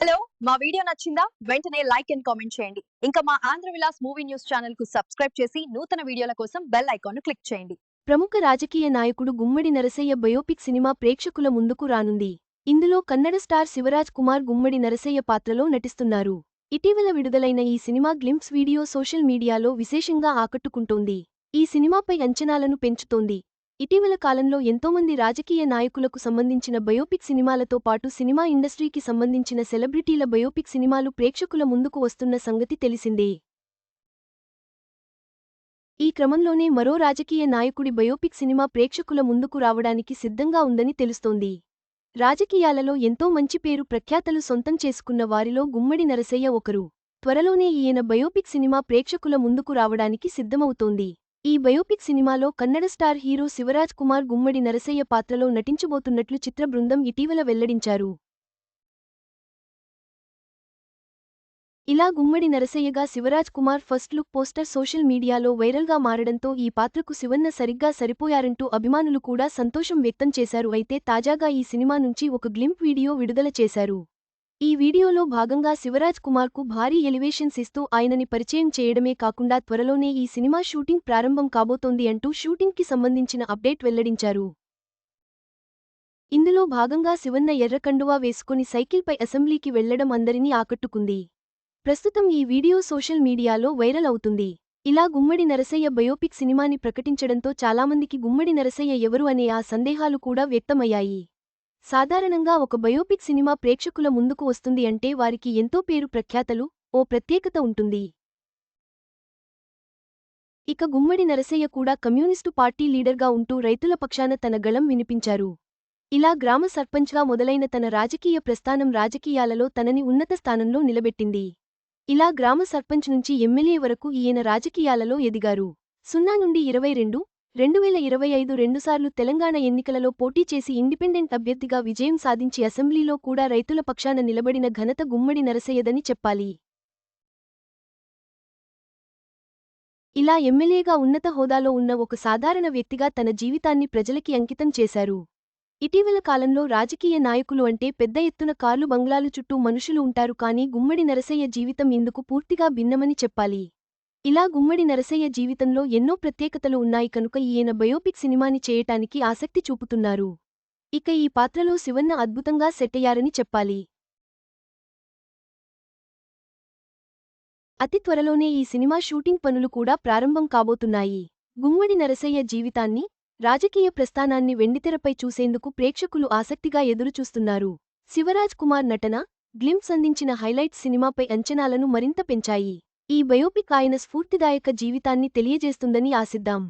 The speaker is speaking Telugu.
హలో మా వీడియో నచ్చిందా? వెంటనే లైక్ అండ్ కామెంట్ చేయండి. ఇంకా మా ఆంధ్ర విలాస్ మూవీ న్యూస్ ఛానల్కు సబ్స్క్రైబ్ చేసి నూతన వీడియోల కోసం బెల్ ఐకాన్ క్లిక్ చేయండి. ప్రముఖ రాజకీయ నాయకుడు గుమ్మడి నరసయ్య బయోపిక్ సినిమా ప్రేక్షకుల ముందుకు రానుంది. ఇందులో కన్నడ స్టార్ శివరాజ్ కుమార్ గుమ్మడి నరసయ్య పాత్రలో నటిస్తున్నారు. ఇటీవల విడుదలైన ఈ సినిమా గ్లింప్స్ వీడియో సోషల్ మీడియాలో విశేషంగా ఆకట్టుకుంటోంది. ఈ సినిమాపై అంచనాలను పెంచుతోంది. ఇటీవల కాలంలో ఎంతోమంది రాజకీయ నాయకులకు సంబంధించిన బయోపిక్ సినిమాలతో పాటు సినిమా ఇండస్ట్రీకి సంబంధించిన సెలబ్రిటీల బయోపిక్ సినిమాలు ప్రేక్షకుల ముందుకు వస్తున్న సంగతి తెలిసిందే. ఈ క్రమంలోనే మరో రాజకీయ నాయకుడి బయోపిక్ సినిమా ప్రేక్షకుల ముందుకు రావడానికి సిద్ధంగా ఉందని తెలుస్తోంది. రాజకీయాలలో ఎంతో మంచి పేరు ప్రఖ్యాతలు సొంతం చేసుకున్న వారిలో గుమ్మడి నరసయ్య ఒకరు. త్వరలోనే ఈయన బయోపిక్ సినిమా ప్రేక్షకుల ముందుకు రావడానికి సిద్ధమవుతోంది. ఈ బయోపిక్ సినిమాలో కన్నడ స్టార్ హీరో శివరాజ్ కుమార్ గుమ్మడి నరసయ్య పాత్రలో నటించబోతున్నట్లు చిత్ర బృందం ఇటీవల వెల్లడించారు. ఇలా Gummadi నరసయ్యగా Shivaraj Kumar first look poster social మీడియాలో వైరల్గా మారడంతో ఈ పాత్రకు శివన్న సరిగ్గా సరిపోయారంటూ అభిమానులు కూడా సంతోషం వ్యక్తం చేశారు. అయితే తాజాగా ఈ సినిమా నుంచి ఒక గ్లింప్ వీడియో విడుదల చేశారు. ఈ వీడియోలో భాగంగా శివరాజ్ కుమార్కు భారీ ఎలివేషన్స్ ఇస్తూ ఆయనని పరిచయం చేయడమే కాకుండా త్వరలోనే ఈ సినిమా షూటింగ్ ప్రారంభం కాబోతోంది అంటూ షూటింగ్కి సంబంధించిన అప్డేట్ వెల్లడించారు. ఇందులో భాగంగా శివన్న ఎర్రకండువా వేసుకుని సైకిల్పై అసెంబ్లీకి వెళ్ళడం అందరినీ ఆకట్టుకుంది. ప్రస్తుతం ఈ వీడియో సోషల్ మీడియాలో వైరల్ అవుతుంది. ఇలా గుమ్మడి నరసయ్య బయోపిక్ సినిమాని ప్రకటించడంతో చాలామందికి గుమ్మడి నరసయ్య ఎవరు అనే ఆ సందేహాలు కూడా వ్యక్తమయ్యాయి. సాధారణంగా ఒక బయోపిక్ సినిమా ప్రేక్షకుల ముందుకు వస్తుంది అంటే వారికి ఎంతో పేరు ప్రఖ్యాతలు ఓ ప్రత్యేకత ఉంటుంది. ఇక గుమ్మడి నరసయ్య కూడా కమ్యూనిస్టు పార్టీ లీడర్గా ఉంటూ రైతుల పక్షాన తన గళం వినిపించారు. ఇలా గ్రామ సర్పంచ్గా మొదలైన తన రాజకీయ ప్రస్థానం రాజకీయాలలో తనని ఉన్నత స్థానంలో నిలబెట్టింది. ఇలా గ్రామ సర్పంచ్ నుంచి ఎమ్మెల్యే వరకు ఈయన రాజకీయాలలో ఎదిగారు. సున్నా నుండి ఇరవై రెండు రెండు వేల ఇరవై ఐదు రెండుసార్లు తెలంగాణ ఎన్నికలలో పోటీ చేసి ఇండిపెండెంట్ అభ్యర్థిగా విజయం సాధించి అసెంబ్లీలో కూడా రైతుల పక్షాన నిలబడిన ఘనత గుమ్మడి నరసయ్యదని చెప్పాలి. ఇలా ఎమ్మెల్యేగా ఉన్నత హోదాలో ఉన్న ఒక సాధారణ వ్యక్తిగా తన జీవితాన్ని ప్రజలకి అంకితం చేశారు. ఇటీవల కాలంలో రాజకీయ నాయకులు అంటే పెద్ద ఎత్తున కార్లు బంగ్లాలు చుట్టూ మనుషులు ఉంటారు కానీ గుమ్మడి నరసయ్య జీవితం ఇందుకు పూర్తిగా భిన్నమని చెప్పాలి. ఇలా గుమ్మడి నరసయ్య జీవితంలో ఎన్నో ప్రత్యేకతలు ఉన్నాయి కనుక ఈయన బయోపిక్ సినిమాని చేయటానికి ఆసక్తి చూపుతున్నారు. ఇక ఈ పాత్రలో శివన్న అద్భుతంగా సెట్టయ్యారని చెప్పాలి. అతి త్వరలోనే ఈ సినిమా షూటింగ్ పనులు కూడా ప్రారంభం కాబోతున్నాయి. గుమ్మడి నరసయ్య జీవితాన్ని రాజకీయ ప్రస్థానాన్ని వెండితెరపై చూసేందుకు ప్రేక్షకులు ఆసక్తిగా ఎదురుచూస్తున్నారు. శివరాజ్ కుమార్ నటన గ్లిమ్స్ అందించిన హైలైట్ సినిమాపై అంచనాలను మరింత పెంచాయి. ఈ బయోపిక్ ఆయన స్ఫూర్తిదాయక జీవితాన్ని తెలియజేస్తుందని ఆశిద్దాం.